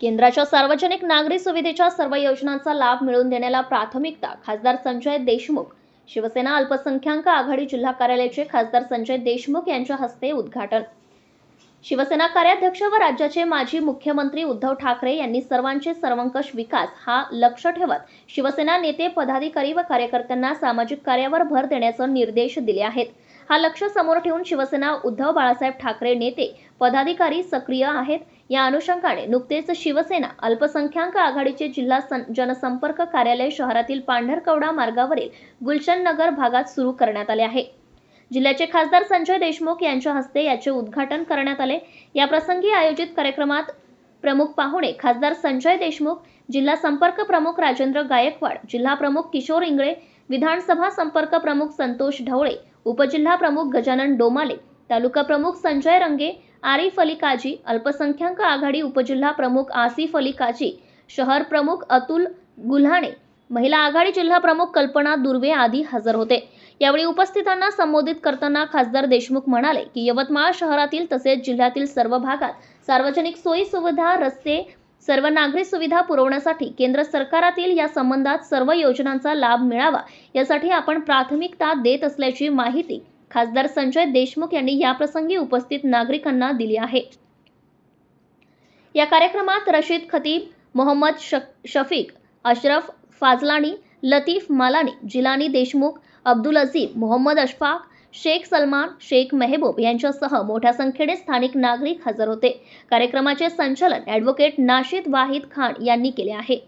केंद्राच्या सार्वजनिक नागरी सुविधेच्या सर्व योजनांचा लाभ मिळवून देण्याला प्राथमिकता खासदार संजय देशमुख शिवसेना अल्पसंख्याक आघाडी जिल्हा कार्यालयाचे खासदार संजय देशमुख यांच्या हस्ते उद्घाटन. शिवसेना कार्याध्यक्ष व राज्याचे माजी मुख्यमंत्री उद्धव ठाकरे यांनी सर्वांचे सर्वंकष विकास हा लक्ष ठेवत शिवसेना नेते पदाधिकारी व कार्यकर्त्यांना सामाजिक कार्यावर भर देण्याचे निर्देश दिले आहेत. हा लक्ष समोर ठेवून शिवसेना उद्धव बाळासाहेब ठाकरे नेते पदाधिकारी सक्रिय आहेत. या अनुषंगाने नुकतेच शिवसेना अल्पसंख्याक आघाडीचे जिल्हा सं- जनसंपर्क कार्यालय शहरातील पांढरकवडा मार्गावरील गुलशन नगर भागात सुरू करण्यात आले आहे. जिल्ह्याचे खासदार संजय देशमुख यांच्या हस्ते याचे उद्घाटन करण्यात आले. या प्रसंगी आयोजित कार्यक्रमात प्रमुख पाहुणे खासदार संजय देशमुख जिल्हा संपर्क प्रमुख राजेंद्र गायकवाड जिल्हा प्रमुख किशोर इंगळे विधानसभा संपर्क प्रमुख संतोष ढवळे उपजिल्हा प्रमुख गजानन डोमाले तालुका प्रमुख संजय रंगे आरिफ अली काजी अल्पसंख्याक आघाडी उपजिल्हा प्रमुख आसिफ अली काजी शहर प्रमुख अतुल गुल्हाणे महिला आघाडी जिल्हा प्रमुख कल्पना दुर्वे आदी हजर होते. यावेळी उपस्थितांना संबोधित करताना खासदार देशमुख म्हणाले की यवतमाळ शहरातील तसेच जिल्ह्यातील सर्व भागात सार्वजनिक सोयी सुविधा रस्ते सर्व नागरी सुविधा पुरवण्यासाठी केंद्र सरकारातील या संबंधात सर्व योजनांचा लाभ मिळावा यासाठी आपण प्राथमिकता देत असल्याची माहिती खासदार संजय देशमुख यांनी याप्रसंगी उपस्थित नागरिकांना दिली आहे. या कार्यक्रमात रशीद खतीब मोहम्मद शफीक अशरफ फाजलानी लतीफ मालानी जिलानी देशमुख अब्दुल अझीम मोहम्मद अशफाक शेख सलमान शेख मेहबूब यांच्यासह मोठ्या संख्येने स्थानिक नागरिक हजर होते. कार्यक्रमाचे संचालन ॲडव्होकेट नाशिद वाहिद खान यांनी केले आहे.